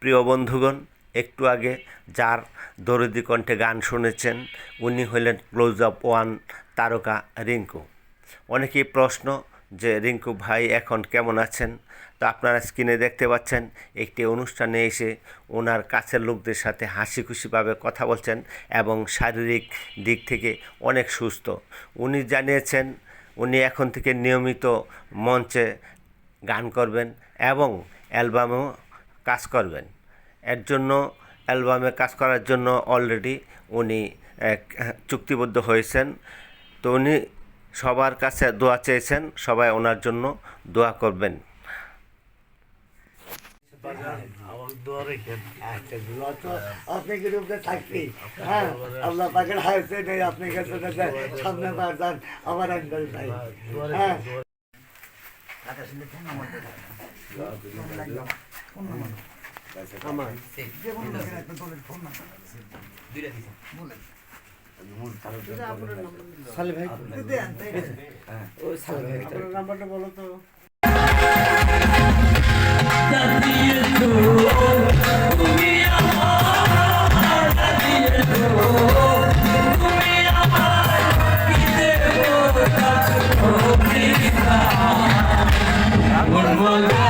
প্রিয় বন্ধুগণ, একটু আগে যার দরদি কণ্ঠে গান শুনেছেন, উনি হলেন ক্লোজ আপ ওয়ান তারকা রিঙ্কু। অনেকেই প্রশ্ন যে, রিঙ্কু ভাই এখন কেমন আছেন? তো আপনারা স্ক্রিনে দেখতে পাচ্ছেন, একটি অনুষ্ঠানে এসে ওনার কাছের লোকদের সাথে হাসি খুশিভাবে কথা বলছেন এবং শারীরিক দিক থেকে অনেক সুস্থ। উনি জানিয়েছেন, উনি এখন থেকে নিয়মিত মঞ্চে গান করবেন এবং অ্যালবামেও কাজ করবেন। এর জন্য অ্যালবামে কাজ করার জন্য অলরেডি উনি চুক্তিবদ্ধ হয়েছেন। তো উনি সবার কাছে দোয়া চেয়েছেন, সবাই ওনার জন্য দোয়া করবেন। আমার হ্যাঁ? সালে ভাই ও নাম্বারটা বলো তো Ramadan.